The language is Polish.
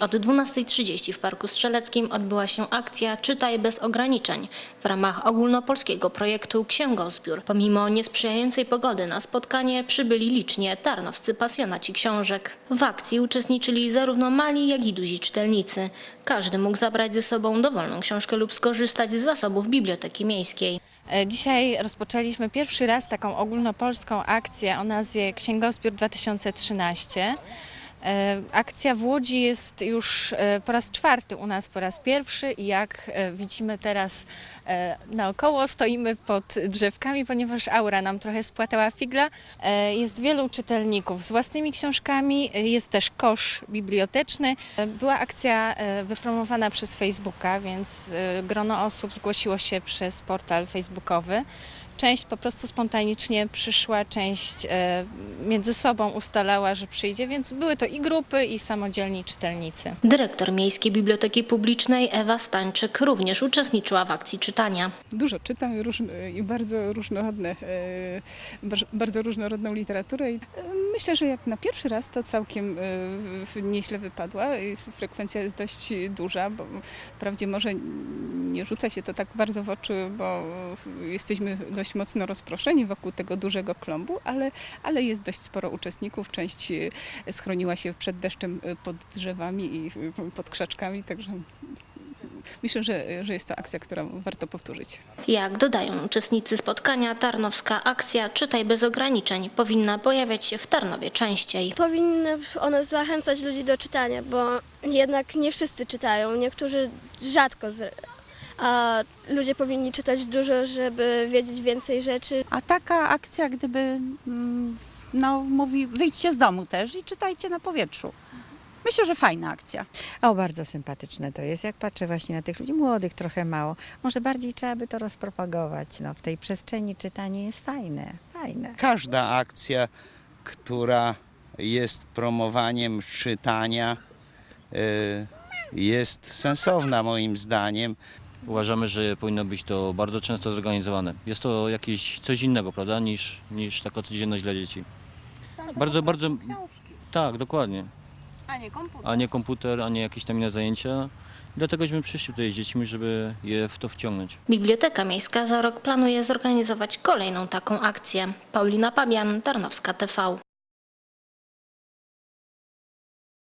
od 12.30 w Parku Strzeleckim odbyła się akcja Czytaj bez ograniczeń w ramach ogólnopolskiego projektu Księgozbiór. Pomimo niesprzyjającej pogody na spotkanie przybyli licznie tarnowscy pasjonaci książek. W akcji uczestniczyli zarówno mali, jak i duzi czytelnicy. Każdy mógł zabrać ze sobą dowolną książkę lub skorzystać z zasobów Biblioteki Miejskiej. E, Dzisiaj rozpoczęliśmy pierwszy raz taką ogólnopolską akcję o nazwie Księgozbiór 2013. E, Akcja w Łodzi jest już e, po raz czwarty u nas po raz pierwszy i jak e, widzimy teraz naokoło stoimy pod drzewkami, ponieważ aura nam trochę spłatała figla. Jest wielu czytelników z własnymi książkami, jest też kosz biblioteczny. Była akcja wypromowana przez Facebooka, więc grono osób zgłosiło się przez portal facebookowy. Część po prostu spontanicznie przyszła, część e, między sobą ustalała, że przyjdzie, więc były to i grupy, i samodzielni czytelnicy. Dyrektor Miejskiej Biblioteki Publicznej Ewa Stańczyk również uczestniczyła w akcji czytania. Dużo czytam i, bardzo różnorodne, e, bar- bardzo różnorodną literaturę. I, e, Myślę, że jak na pierwszy raz to całkiem nieźle wypadła. I Frekwencja jest dość duża, bo wprawdzie może nie rzuca się to tak bardzo w oczy, bo jesteśmy dość mocno rozproszeni wokół tego dużego klombu, ale, ale jest dość sporo uczestników. Część e, schroniła się przed deszczem e, pod drzewami i e, pod krzaczkami, także myślę, że, że jest to akcja, którą warto powtórzyć. Jak dodają uczestnicy spotkania, tarnowska akcja Czytaj bez ograniczeń powinna pojawiać się w Tarnowie częściej. Powinny one zachęcać ludzi do czytania, bo jednak nie wszyscy czytają, niektórzy rzadko, z- a ludzie powinni czytać dużo, żeby wiedzieć więcej rzeczy. A taka akcja, gdyby mm, no, mówi, wyjdźcie z domu też i czytajcie na powietrzu. Myślę, że fajna akcja. O, bardzo sympatyczne to jest. Jak patrzę właśnie na tych ludzi młodych, trochę mało. Może bardziej trzeba by to rozpropagować. No, w tej przestrzeni czytanie jest fajne, fajne. każda akcja, która jest promowaniem czytania, y, jest sensowna moim zdaniem. Uważamy, że powinno być to bardzo często zorganizowane. Jest to jakieś coś innego, prawda, niż, niż taka codzienność dla dzieci. Bardzo, bardzo. Tak, dokładnie. A nie komputer. A nie komputer, a nie jakieś tam inne zajęcia. Dlategośmy przyszli tutaj z dziećmi, żeby je w to wciągnąć. Biblioteka Miejska za rok planuje zorganizować kolejną taką akcję. Paulina Pabian, Tarnowska TV.